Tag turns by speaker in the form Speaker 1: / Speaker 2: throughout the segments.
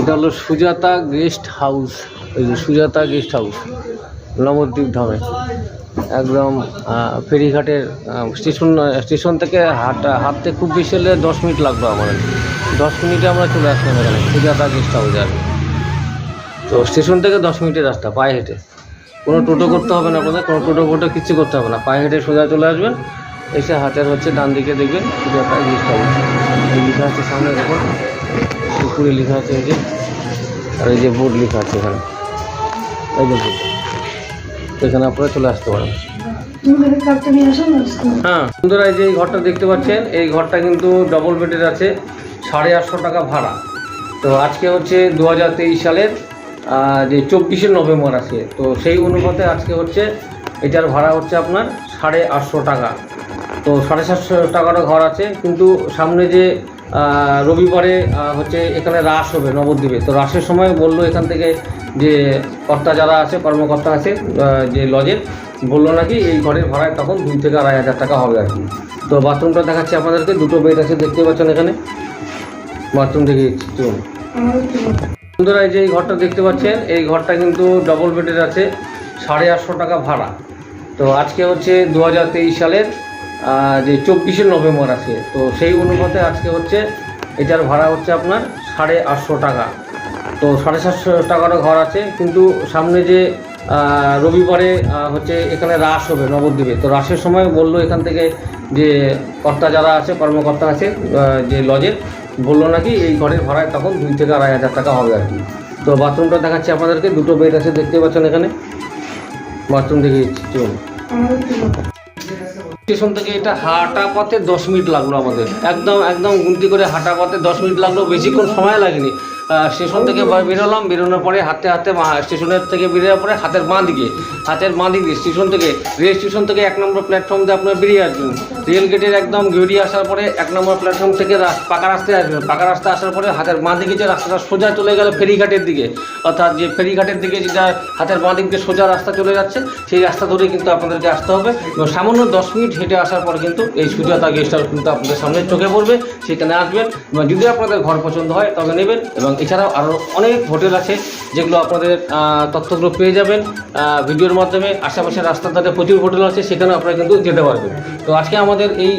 Speaker 1: এটা হলো Sujata guest house. এই যে সুজাতা গেস্ট হাউস, নবদ্বীপ ধামে। একদম ফেরিঘাটের স্টেশন স্টেশন থেকে হাঁটা, হাঁটতে খুব বেশি হলে দশ মিনিট লাগবে আমাদের। দশ মিনিটে আমরা চলে আসলাম এখানে, সুজাতা গেস্ট হাউস আর তো স্টেশন থেকে দশ মিনিটের রাস্তা, পায়ে হেঁটে। কোনো টোটো করতে হবে না আপনাদের, কোনো টোটো ফোটো কিচ্ছু করতে হবে না। পায়ে হেঁটে সোজা চলে আসবেন, এসে হাতের হচ্ছে ডান দিকে দেখবেন সুজাতা গেস্ট হাউস। লেখা আছে সামনে, দেখুন। উপরে লেখা আছে এই যে আর এই যে বোর্ড লেখা আছে এখানে। এই যে বোর্ড। এখানে আপনারা চলে আসতে পারেন। হ্যাঁ বন্ধুরা এই যে এই ঘরটা দেখতে পাচ্ছেন এই ঘরটা কিন্তু ডবল বেডের আছে সাড়ে আটশো টাকা ভাড়া। তো আজকে হচ্ছে দু হাজার তেইশ সালের যে চব্বিশে নভেম্বর আছে। তো সেই অনুপাতে আজকে হচ্ছে এটার ভাড়া হচ্ছে আপনার সাড়ে আটশো টাকা। তো সাড়ে সাতশো টাকারও ঘর আছে কিন্তু সামনে যে রবিবারে হচ্ছে এখানে রাস হবে, নবদ্বীপে। তো রাসের সময় বলল এখান থেকে যে কর্তা যারা আছে, কর্মকর্তা আছে যে লজের বলল নাকি এই ঘরের ভাড়ায় তখন দুই থেকে আড়াই হাজার টাকা হবে আর কি। তো বাথরুমটা দেখাচ্ছি আপনাদেরকে, দুটো বেড আছে, দেখতে পাচ্ছেন এখানে। বাথরুম থেকে চলুন। বন্ধুরা, এই যে এই ঘরটা দেখতে পাচ্ছেন, এই ঘরটা কিন্তু ডবল বেডের আছে, সাড়ে আটশো টাকা ভাড়া। তো আজকে হচ্ছে দু হাজার তেইশ সালের যে চব্বিশে নভেম্বর আছে, তো সেই অনুপাতে আজকে হচ্ছে এটার ভাড়া হচ্ছে আপনার সাড়ে আটশো টাকা। তো সাড়ে সাতশো টাকারও ঘর আছে, কিন্তু সামনে যে রবিবারে হচ্ছে এখানে রাস হবে নবদ্বীপে। তো রাসের সময় বলল এখান থেকে যে কর্তা যারা আছে, কর্মকর্তা আছে যে লজের বলল নাকি এই ঘরের ভাড়ায় তখন দুই থেকে আড়াই হাজার টাকা হবে আর কি। তো বাথরুমটা দেখাচ্ছি আপনাদেরকে, দুটো বেড আছে, দেখতে পাচ্ছেন এখানে। বাথরুম দেখে চলুন। স্টেশন থেকে এটা হাঁটা পথে দশ মিনিট লাগল আমাদের। একদম একদম গুনতি করে হাঁটা পথে দশ মিনিট লাগল, বেশিক্ষণ সময় লাগেনি। স্টেশন থেকে বেরোলাম, বেরোনোর পরে হাঁটতে মা- স্টেশনের থেকে বেরোনোর পরে হাতের বাঁ দিকে, হাতের বাঁ দিকে, স্টেশন থেকে, রেল স্টেশন থেকে এক নম্বর প্ল্যাটফর্ম দিয়ে আপনার বেরিয়ে আসবেন। রেল গেটের একদম বেরিয়ে আসার পরে এক নম্বর প্ল্যাটফর্ম থেকে পাকা রাস্তায় আসবেন। পাকা রাস্তা আসার পরে হাতের বাঁ দিকে যে রাস্তাটা সোজা চলে গেল ফেরিঘাটের দিকে, অর্থাৎ যে ফেরিঘাটের দিকে যেটা হাতের বাঁ দিক দিয়ে সোজা রাস্তা চলে যাচ্ছে, সেই রাস্তা ধরে কিন্তু আপনাদেরকে আসতে হবে। এবং সামান্য দশ মিনিট হেঁটে আসার পর কিন্তু এই সুজাতা গেস্ট হাউস কিন্তু আপনাদের সামনে চোখে পড়বে, সেখানে আসবেন। এবং যদি আপনাদের ঘর পছন্দ হয়, তবে নেবেন এবং এছাড়াও আরও অনেক হোটেল আছে যেগুলো আপনাদের তথ্যগুলো পেয়ে যাবেন। ভিডিওর মাধ্যমে আশেপাশে রাস্তার ধারে প্রচুর হোটেল আছে সেখানে আপনারা কিন্তু যেতে পারবেন। তো আজকে আমাদের এই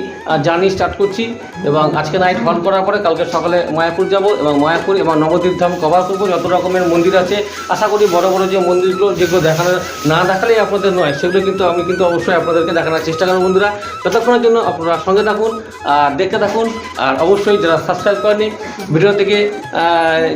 Speaker 1: জার্নি স্টার্ট করছি এবং আজকে নাইট হল করার পরে কালকে সকালে মায়াপুর যাব এবং মায়াপুর এবং নবদ্বীপ ধাম কভার করব যত রকমের মন্দির আছে, আশা করি বড় বড় যে মন্দিরগুলো যেগুলো দেখানো না দেখালেই আপনাদের নয়, সেগুলো কিন্তু আমি কিন্তু অবশ্যই আপনাদেরকে দেখানোর চেষ্টা করব বন্ধুরা। ততক্ষণের জন্য আপনারা সঙ্গে থাকুন, আর দেখতে থাকুন, আর অবশ্যই যারা সাবস্ক্রাইব করেনি ভিডিও থেকে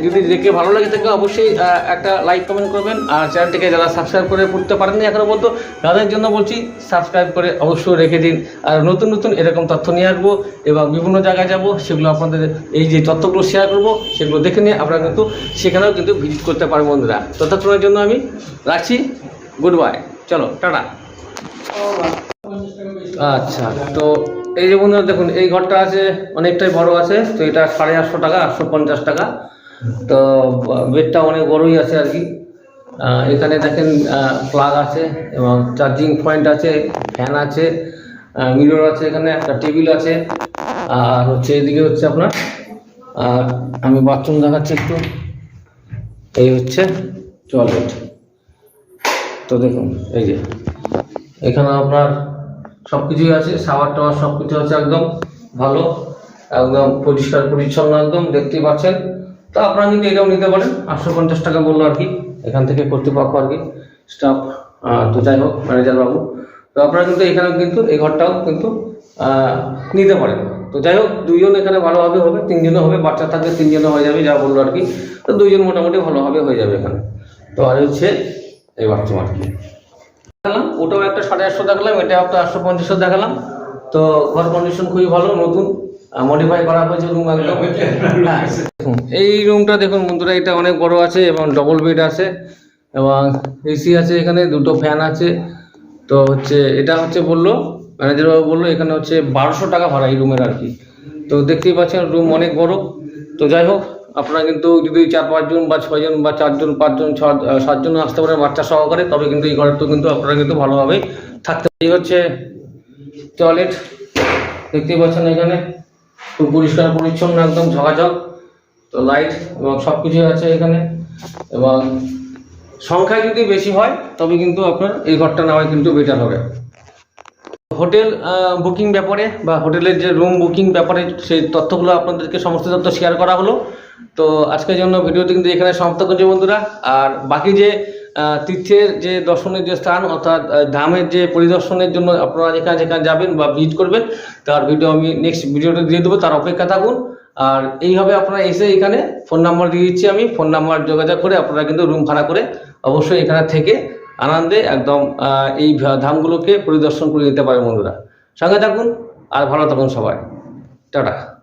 Speaker 1: যদি দেখে ভালো লাগে থাকে অবশ্যই একটা লাইক কমেন্ট করবেন। আর চ্যানেলটিকে যারা সাবস্ক্রাইব করে পড়তে পারেননি এখনও বলতো তাদের জন্য বলছি সাবস্ক্রাইব করে অবশ্যই রেখে দিন। আর নতুন নতুন এরকম তথ্য নিয়ে আসব এবং বিভিন্ন জায়গায় যাব, সেগুলো আপনাদের এই যে তথ্যগুলো শেয়ার করব, সেগুলো দেখে নিয়ে আপনারা কিন্তু সেখানেও কিন্তু ভিজিট করতে পারেন বন্ধুরা। ততক্ষণের জন্য আমি রাখছি। গুড বাই চলো, টাটা। আচ্ছা তো এই যে বন্ধুরা দেখুন, এই ঘরটা আছে, অনেকটাই বড় আছে, তো এটা সাড়ে আটশো টাকা, আটশো পঞ্চাশ টাকা। তো, বেডটা অনেক বড়ই আছে আর কি। এখানে দেখেন প্লাগ আছে এবং চার্জিং পয়েন্ট আছে ফ্যান আছে মিরর আছে এখানে, একটা টেবিল আছে। আর হচ্ছে এদিকে হচ্ছে আপনার, আর আমি বাথরুম দেখাচ্ছি একটু। এই হচ্ছে টয়লেট তো দেখুন, এই যে, এখানে আপনার সব কিছুই আছে শাওয়ার টাওয়ার সব কিছু আছে একদম ভালো, একদম পরিষ্কার পরিচ্ছন্ন একদম, দেখতেই পাচ্ছেন। তো আপনারা কিন্তু এটাও নিতে পারেন। আটশো পঞ্চাশ টাকা বলল আর কি। এখান থেকে কর্তৃপক্ষ আর কি স্টাফ তো যাই হোক, ম্যানেজার বাবু। তো আপনারা কিন্তু এখানেও কিন্তু, এই ঘরটাও কিন্তু নিতে পারেন। তো যাই হোক, দুইজন এখানে ভালোভাবে হবে, তিনজনও হবে, বাচ্চা থাকলে তিনজনও হয়ে যাবে, যা বলল আর কি। তো দুইজন মোটামুটি ভালোভাবে হয়ে যাবে এখানে। তো আর হচ্ছে, এই বাথরুম আর কি। দেখালাম, ওটাও একটা সাড়ে আটশো দেখালাম, এটাও একটা আটশো পঞ্চাশশো দেখালাম। তো ঘর কন্ডিশন খুবই ভালো, নতুন। মডিফাই করা হয়েছে রুম একদম হ্যাঁ, দেখুন, এই রুমটা দেখুন বন্ধুরা এটা অনেক বড় আছে এবং ডবল বেড আছে এবং এসি আছে এখানে দুটো ফ্যান আছে। তো হচ্ছে এটা হচ্ছে বলল ম্যানেজার বাবু বলল এখানে হচ্ছে বারোশো টাকা ভাড়া এই রুমের আর কি। তো দেখতেই পাচ্ছেন রুম অনেক বড়। তো যাই হোক আপনারা কিন্তু যদি চার পাঁচজন বা ছয়জন বা চারজন পাঁচজন ছ সাতজন আসতে পারে বাচ্চা সহকারে তবে কিন্তু এই ঘরে তো কিন্তু আপনারা কিন্তু ভালোভাবেই থাকতে এই হচ্ছে টয়লেট দেখতেই পাচ্ছেন এখানে। খুব পরিষ্কার, পরিচ্ছন্ন, একদম ঝকাঝক। তো লাইট এবং সব কিছুই আছে এখানে। এবং সংখ্যা যদি বেশি হয়, তবে কিন্তু আপনার এই ঘরটা নেওয়াই কিন্তু বেটার হবে। হোটেল বুকিং ব্যাপারে বা হোটেলের যে রুম বুকিং ব্যাপারে সেই তথ্যগুলো আপনাদেরকে সমস্ত তথ্য শেয়ার করা হলো। তো আজকের জন্য ভিডিওটি কিন্তু এখানে সমাপ্ত করছি বন্ধুরা। আর বাকি যে তীর্থের যে দর্শনের যে স্থান, অর্থাৎ ধামের যে পরিদর্শনের জন্য আপনারা যেখানে যেখানে যাবেন বা ভিজিট করবেন, তার ভিডিও আমি নেক্সট ভিডিওতে দিয়ে দেবো, তার অপেক্ষা থাকুন। আর এইভাবে আপনারা এসে এখানে ফোন নাম্বার দিয়ে দিচ্ছি আমি ফোন নাম্বার যোগাযোগ করে আপনারা কিন্তু রুম ভাড়া করে অবশ্যই এখানে থেকে আনন্দে একদম এই ধামগুলোকে পরিদর্শন করে নিতে পারেন বন্ধুরা। সঙ্গে থাকুন, আর ভালো থাকুন সবাই। টাটা।